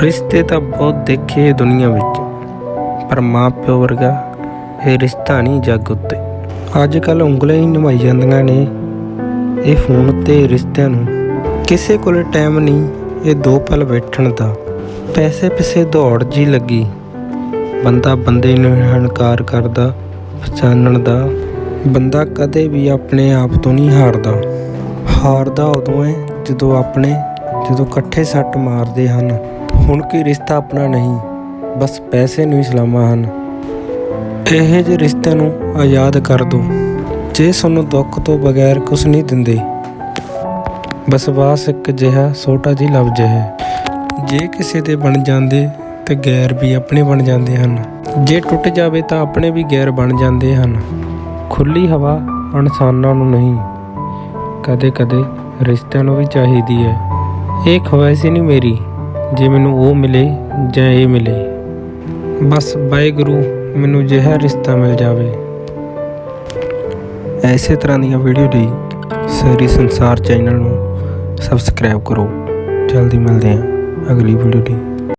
ਰਿਸ਼ਤੇ ਤਾਂ ਬਹੁਤ ਦੇਖੇ ਦੁਨੀਆ ਵਿੱਚ, ਪਰ ਮਾਂ ਪਿਓ ਵਰਗਾ ਇਹ ਰਿਸ਼ਤਾ ਨਹੀਂ ਜੱਗ ਉੱਤੇ। ਅੱਜ ਕੱਲ ਉਂਗਲਾਂ ਹੀ ਨਿਭਾਈ ਜਾਂਦੀਆਂ ਨੇ। ਇਹ ਫੋਨ ਉੱਤੇ ਰਿਸ਼ਤਿਆਂ ਨੂੰ ਕਿਸੇ ਕੋਲ ਟਾਈਮ ਨਹੀਂ, ਇਹ ਦੋ ਪਲ ਬੈਠਣ ਦਾ। ਪੈਸੇ ਪਿੱਛੇ ਦੌੜ ਜੀ ਲੱਗੀ। ਬੰਦਾ ਬੰਦੇ ਨੂੰ ਹੰਕਾਰ ਕਰਦਾ, ਪਛਾਣਨ ਦਾ। ਬੰਦਾ ਕਦੇ ਵੀ ਆਪਣੇ ਆਪ ਤੋਂ ਨਹੀਂ ਹਾਰਦਾ। ਹਾਰਦਾ ਉਦੋਂ ਹੈ ਜਦੋਂ ਆਪਣੇ, ਜਦੋਂ ਇਕੱਠੇ ਸੱਟ ਮਾਰਦੇ ਹਨ। ਹੁਣ ਕੀ ਰਿਸ਼ਤਾ ਆਪਣਾ ਨਹੀਂ, ਬਸ ਪੈਸੇ ਨੂੰ ਹੀ ਸਲਾਮਾਂ ਹਨ। ਇਹ ਜਿਹੇ ਰਿਸ਼ਤੇ ਨੂੰ ਆਜ਼ਾਦ ਕਰ ਦਿਓ ਜੇ ਤੁਹਾਨੂੰ ਦੁੱਖ ਤੋਂ ਬਗੈਰ ਕੁਝ ਨਹੀਂ ਦਿੰਦੇ। ਬਸਵਾਸ ਇੱਕ ਜਿਹਾ ਛੋਟਾ ਜਿਹਾ ਲਫ਼ਜ਼ ਹੈ। ਜੇ ਕਿਸੇ ਦੇ ਬਣ ਜਾਂਦੇ ਤੇ ਗੈਰ ਵੀ ਆਪਣੇ ਬਣ ਜਾਂਦੇ ਹਨ। ਜੇ ਟੁੱਟ ਜਾਵੇ ਤਾਂ ਆਪਣੇ ਵੀ ਗੈਰ ਬਣ ਜਾਂਦੇ ਹਨ। ਖੁੱਲੀ ਹਵਾ ਇਨਸਾਨਾਂ ਨੂੰ ਨਹੀਂ ਕਦੇ ਕਦੇ ਰਿਸ਼ਤਿਆਂ ਨੂੰ ਵੀ ਚਾਹੀਦੀ ਹੈ। ਇਹ ਖਵਾਇਸ਼ ਹੀ ਨਹੀਂ ਮੇਰੀ। ਜੇ ਮੈਨੂੰ ਉਹ ਮਿਲੇ ਜਾਂ ਇਹ ਮਿਲੇ। ਬਸ ਵਾਹਿਗੁਰੂ, ਮੈਨੂੰ ਜਿਹਾ ਰਿਸ਼ਤਾ ਮਿਲ ਜਾਵੇ। ਐਸੇ ਤਰ੍ਹਾਂ ਦੀਆਂ ਵੀਡੀਓ ਲਈ ਸਰੀ ਸੰਸਾਰ ਚੈਨਲ ਨੂੰ ਸਬਸਕ੍ਰਾਈਬ ਕਰੋ। ਜਲਦੀ ਮਿਲਦੇ ਹਾਂ ਅਗਲੀ ਵੀਡੀਓ ਲਈ।